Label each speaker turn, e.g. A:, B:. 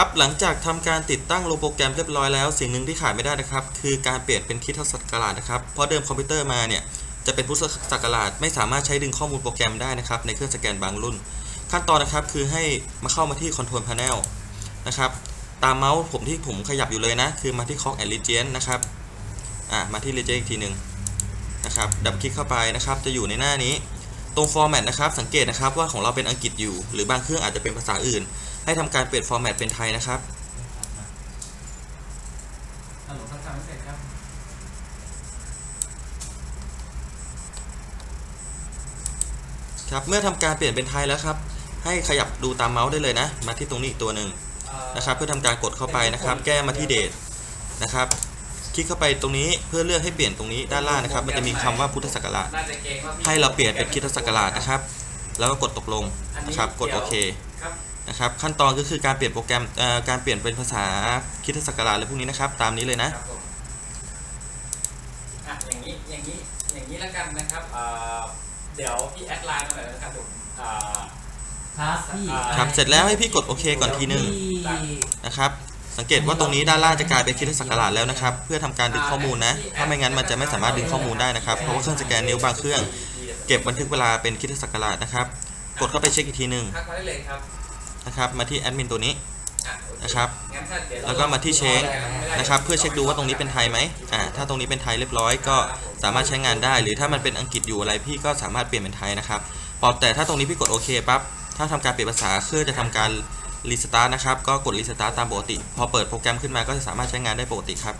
A: ครับหลังจากทำการติดตั้งลโปรแกรมเรียบร้อยแล้วสิ่งหนึ่งที่ขาดไม่ได้นะครับ คือการเปลี่ยนเป็นคิดศักราชนะครับเพราะเดิมคอมพิวเตอร์มาเนี่ยจะเป็นพุทธศักราชไม่สามารถใช้ดึงข้อมูลโปรแกรมได้นะครับในเครื่องสแกนบางรุ่น ขั้นตอนนะครับคือให้มาเข้ามาที่ Control Panel นะครับตามเมาส์ผมที่ผมขยับอยู่เลยนะ คือมาที่ Clock and Region นะครับอะมาที่ Region อีกทีหนึ่งนะครับดับคลิกเข้าไปนะครับจะอยู่ในหน้านี้ ตรง Format นะครับ สังเกตนะครับว่าของเราเป็นอังกฤษอยู่ หรือบางเครื่องอาจจะเป็นภาษาอื่น ให้ทำการเปลี่ยน Format เป็นไทยนะครับ
B: ฮัลโหลครับทำไม่เสร็จครับ
A: ครับ เมื่อทำการเปลี่ยนเป็นไทยแล้วครับ ให้ขยับดูตามเมาส์ได้เลยนะ มาที่ตรงนี้อีกตัวหนึ่งนะครับ เพื่อทำการกดเข้าไปนะครับ แก้มาที่เดทนะครับ คลิกเข้าไปตรงนี้เพื่อเลือกให้เปลี่ยนตรงนี้ด้านล่างนะครับ มันจะมีคำว่าพุทธศักราช
B: น่าจะเกรงว่าพี่
A: ให้เราเปลี่ยนเป็นคริดศักราชนะครับ แล้วก็กดตกลง
B: อันนี้
A: นะครับ กด
B: เดี๋
A: โอ
B: ยว
A: เค
B: ครับ
A: นะครับ ขั้นตอนก็คือการเปลี่ยนโปรแกรมเอ่อการเปลี่ยนเป็นภาษาคริดศักราชอะไรพวกนี้นะครับ ตามนี้เลยนะ
B: ครับผมอะอย่างนี้อย่างนี้อย่างนี้แล้วกันนะครับเอ่อเดี๋ยวพี่แอดไลน์มาหน่อยนะครับผมเอ่อ
C: ครับพี่
A: ครับเสร็จแล้วให้พี่กดโอเคก่อนทีหนึ่ง
C: พี่
A: นะครับ สังเกตว่าตรงนี้ด้านล่างจะกลายเป็นคริดศักราชแล้วนะครับ เพื่อทำการดึงข้อมูลนะ ถ้าไม่งั้นมันจะไม่สามารถดึงข้อมูลได้นะครับ เพราะว่าเครื่องสแกนนิ้วบางเครื่อง เก็บบันทึกเวลาเป็นคริดศักราชนะครับ กดเข้าไปเช็คอีกทีหนึ่งนะครับ มาที่แอดมินตัวนี้นะครับ แล้วก็มาที่เช็คนะครับ เพื่อเช็คดูว่าตรงนี้เป็นไทยไหมอ่า ถ้าตรงนี้เป็นไทยเรียบร้อยก็สามารถใช้งานได้ หรือถ้ามันเป็นอังกฤษอยู่อะไรพี่ก็สามารถเปลี่ยนเป็นไทยนะครับพอแต่ถ้าตรงนี้พี่กดโอเคปั๊บ ถ้าทำการเปลี่ยนภาษาเครื่องจะทำการ รีสตาร์ทนะครับ ก็กดรีสตาร์ทตามปกติ พอเปิดโปรแกรมขึ้นมาก็จะสามารถใช้งานได้ปกติครับ